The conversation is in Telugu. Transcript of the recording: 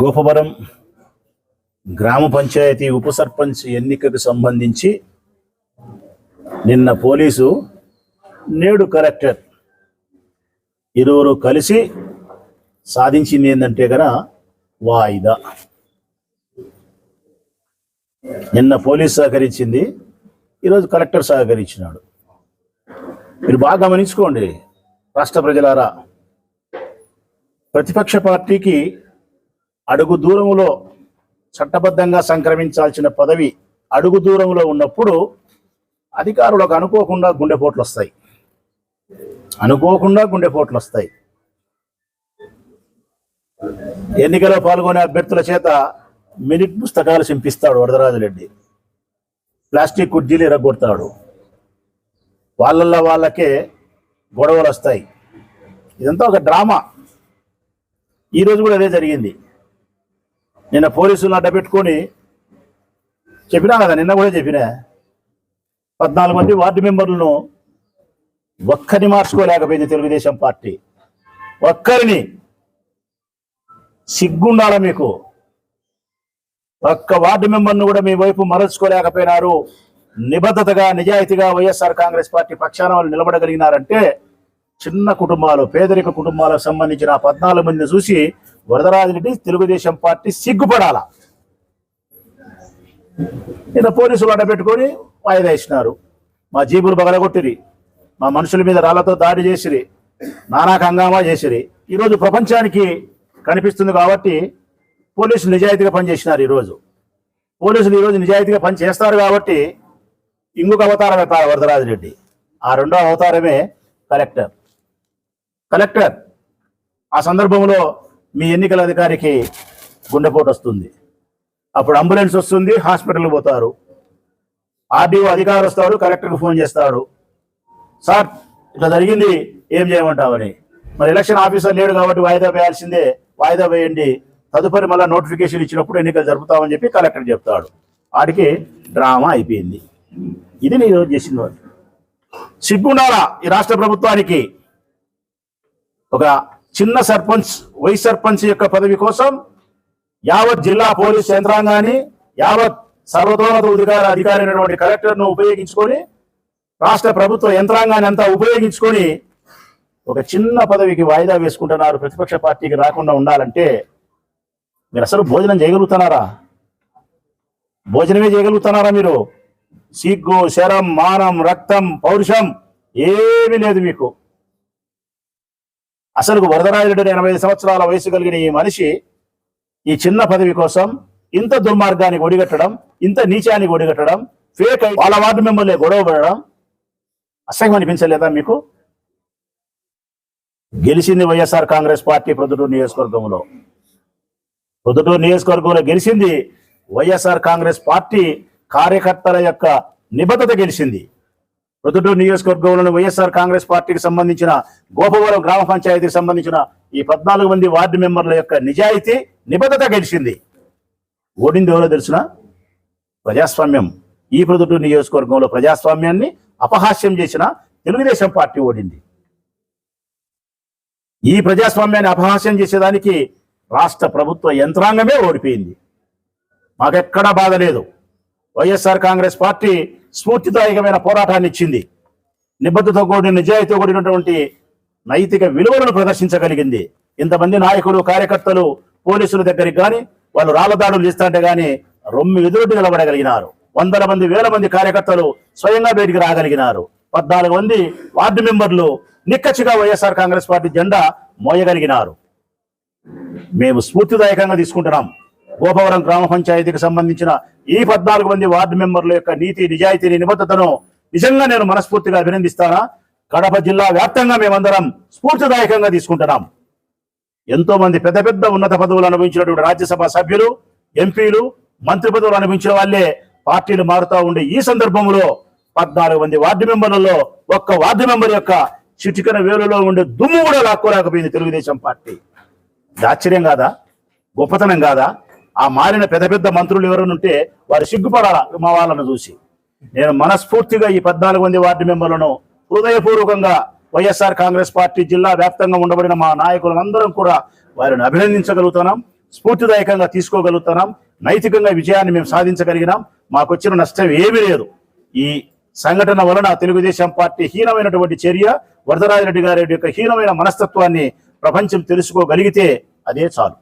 గోపవరం గ్రామ పంచాయతీ ఉప సర్పంచ్ ఎన్నికకు సంబంధించి నిన్న పోలీసు నేడు కలెక్టర్ ఇరువురు కలిసి సాధించింది ఏంటంటే గన వాయిదా. నిన్న పోలీస్ సహకరించింది ఈరోజు కలెక్టర్ సహకరించినాడు. మీరు బాగా గమనించుకోండి రాష్ట్ర ప్రజలారా. ప్రతిపక్ష పార్టీకి అడుగు దూరంలో చట్టబద్ధంగా సంక్రమించాల్సిన పదవి అడుగు దూరంలో ఉన్నప్పుడు అధికారులకు అనుకోకుండా గుండెపోట్లు వస్తాయి. అనుకోకుండా గుండెపోట్లు వస్తాయి. ఎన్నికలో పాల్గొనే అభ్యర్థుల చేత మినిట్ పుస్తకాలు చింపిస్తాడు వరదరాజురెడ్డి. ప్లాస్టిక్ కుర్జీలు ఎరగొడతాడు. వాళ్ళల్లో వాళ్ళకే గొడవలు వస్తాయి. ఇదంతా ఒక డ్రామా. ఈరోజు కూడా అదే జరిగింది. నిన్న పోలీసులను అడ్డపెట్టుకొని చెప్పినా కదా నిన్న కూడా చెప్పినా. పద్నాలుగు మంది వార్డు మెంబర్లను ఒక్కరిని మార్చుకోలేకపోయింది తెలుగుదేశం పార్టీ. ఒక్కరిని. సిగ్గుండాల మీకు? ఒక్క వార్డు మెంబర్ను కూడా మీ వైపు మరల్చుకోలేకపోయినారు. నిబద్ధతగా నిజాయితీగా వైఎస్ఆర్ కాంగ్రెస్ పార్టీ పక్షాన వాళ్ళు నిలబడగలిగినారంటే చిన్న కుటుంబాలు పేదరిక కుటుంబాలకు సంబంధించిన ఆ పద్నాలుగు మందిని చూసి వరదరాజరెడ్డి తెలుగుదేశం పార్టీ సిగ్గుపడాల? నిన్న పోలీసులు అడ్డబెట్టుకొని వాయిదా ఇచ్చినారు మా జీబులు బగలగొట్టిరి. మా మనుషుల మీద రాళ్ళతో దాడి చేసిరి. నానా హంగామా చేసిరి. ఈరోజు ప్రపంచానికి కనిపిస్తుంది కాబట్టి పోలీసులు నిజాయితీగా పనిచేసినారు ఈరోజు. పోలీసులు ఈరోజు నిజాయితీగా పని చేస్తారు కాబట్టి ఇంకొక అవతారం ఎత్తారు వరదరాజరెడ్డి ఆ రెండో అవతారమే కలెక్టర్. కలెక్టర్ ఆ సందర్భంలో మీ ఎన్నికల అధికారికి గుండెపోటు వస్తుంది. అప్పుడు అంబులెన్స్ వస్తుంది హాస్పిటల్కి పోతారు. ఆర్డీఓ అధికారు వస్తారు కలెక్టర్కి ఫోన్ చేస్తాడు. సార్ ఇట్లా జరిగింది ఏం చేయమంటావని? మరి ఎలక్షన్ ఆఫీసర్ లేడు కాబట్టి వాయిదా వేయాల్సిందే వాయిదా వేయండి. తదుపరి మళ్ళీ నోటిఫికేషన్ ఇచ్చినప్పుడు ఎన్నికలు జరుపుతామని చెప్పి కలెక్టర్ చెప్తాడు. వాడికి డ్రామా అయిపోయింది. ఇది నేను చేసిన చేసింది. వాళ్ళు సిగ్గుండాలా ఈ రాష్ట్ర ప్రభుత్వానికి? ఒక చిన్న సర్పంచ్ వైస్ సర్పంచ్ యొక్క పదవి కోసం యావత్ జిల్లా పోలీస్ యంత్రాంగాన్ని యావత్ సర్వతోన్నత అధికార అధికారి అయినటువంటి కలెక్టర్ను ఉపయోగించుకొని రాష్ట్ర ప్రభుత్వ యంత్రాంగాన్ని అంతా ఉపయోగించుకొని ఒక చిన్న పదవికి వాయిదా వేసుకుంటున్నారు. ప్రతిపక్ష పార్టీకి రాకుండా ఉండాలంటే మీరు అసలు భోజనం చేయగలుగుతున్నారా? భోజనమే చేయగలుగుతున్నారా మీరు? సిగ్గు శరం మానం రక్తం పౌరుషం ఏమీ లేదు మీకు. అసలు వరదరాజుడు ఎనభై సంవత్సరాల వయసు కలిగిన ఈ మనిషి ఈ చిన్న పదవి కోసం ఇంత దుర్మార్గానికి ఒడిగట్టడం ఇంత నీచానికి ఒడిగట్టడం ఫేక్ అయి వాళ్ళ వార్డు మెంబర్లే గొడవ పడడం అసహ్యం అనిపించలేదా మీకు? గెలిచింది వైఎస్ఆర్ కాంగ్రెస్ పార్టీ ప్రొద్దుటూరు నియోజకవర్గంలో. ప్రొద్దుటూరు నియోజకవర్గంలో గెలిచింది వైఎస్ఆర్ కాంగ్రెస్ పార్టీ కార్యకర్తల యొక్క నిబద్ధత గెలిచింది. ప్రొద్దుటూరు నియోజకవర్గంలోని వైఎస్ఆర్ కాంగ్రెస్ పార్టీకి సంబంధించిన గోపవరం గ్రామ పంచాయతీకి సంబంధించిన ఈ పద్నాలుగు మంది వార్డు మెంబర్ల యొక్క నిజాయితీ నిబద్ధత గెలిచింది. ఓడింది ఎవరో తెలిసిన? ప్రజాస్వామ్యం. ఈ ప్రొద్దుటూరు నియోజకవర్గంలో ప్రజాస్వామ్యాన్ని అపహాస్యం చేసిన తెలుగుదేశం పార్టీ ఓడింది. ఈ ప్రజాస్వామ్యాన్ని అపహాస్యం చేసేదానికి రాష్ట్ర ప్రభుత్వ యంత్రాంగమే ఓడిపోయింది. మాకెక్కడా బాధ లేదు. వైఎస్ఆర్ కాంగ్రెస్ పార్టీ స్ఫూర్తిదాయకమైన పోరాటాన్ని ఇచ్చింది నిబద్ధతో కూడిన నిజాయితీతో కూడినటువంటి నైతిక విలువలను ప్రదర్శించగలిగింది. ఇంతమంది నాయకులు కార్యకర్తలు పోలీసుల దగ్గరికి కానీ వాళ్ళు రాళ్ళదాడులు చేస్తుంటే కానీ రొమ్మి ఎదురుటి నిలబడగలిగినారు. వందల మంది వేల మంది కార్యకర్తలు స్వయంగా బయటికి రాగలిగినారు. పద్నాలుగు మంది వార్డు మెంబర్లు నిక్కచ్చిగా వైఎస్ఆర్ కాంగ్రెస్ పార్టీ జెండా మోయగలిగినారు. మేము స్ఫూర్తిదాయకంగా తీసుకుంటున్నాం. గోపవరం గ్రామ పంచాయతీకి సంబంధించిన ఈ పద్నాలుగు మంది వార్డు మెంబర్ల యొక్క నీతి నిజాయితీని నిబద్ధతను నిజంగా నేను మనస్ఫూర్తిగా అభినందిస్తానా? కడప జిల్లా వ్యాప్తంగా మేమందరం స్ఫూర్తిదాయకంగా తీసుకుంటున్నాం. ఎంతో మంది పెద్ద పెద్ద ఉన్నత పదవులు అనుభవించినటువంటి రాజ్యసభ సభ్యులు ఎంపీలు మంత్రి పదవులు అనుభవించిన వాళ్ళే పార్టీలు మారుతూ ఉండే ఈ సందర్భంలో పద్నాలుగు మంది వార్డు మెంబర్లలో ఒక్క వార్డు మెంబర్ యొక్క చిటికన వేలులో ఉండే దుమ్ము కూడా లాక్కోలేకపోయింది తెలుగుదేశం పార్టీ. ఆశ్చర్యం కాదా? గొప్పతనం కాదా? ఆ మారిన పెద్ద పెద్ద మంత్రులు ఎవరైనా ఉంటే వారు సిగ్గుపడాలా? మా వాళ్ళను చూసి. నేను మనస్ఫూర్తిగా ఈ పద్నాలుగు మంది వార్డు మెంబర్లను హృదయపూర్వకంగా వైఎస్ఆర్ కాంగ్రెస్ పార్టీ జిల్లా వ్యాప్తంగా ఉండబడిన మా నాయకులందరం కూడా వారిని అభినందించగలుగుతున్నాం స్ఫూర్తిదాయకంగా తీసుకోగలుగుతున్నాం నైతికంగా విజయాన్ని మేము సాధించగలిగినాం. మాకు వచ్చిన నష్టం ఏమీ లేదు. ఈ సంఘటన వలన తెలుగుదేశం పార్టీ హీనమైనటువంటి చర్య వరదరాజరెడ్డి గారి యొక్క హీనమైన మనస్తత్వాన్ని ప్రపంచం తెలుసుకోగలిగితే అదే చాలు.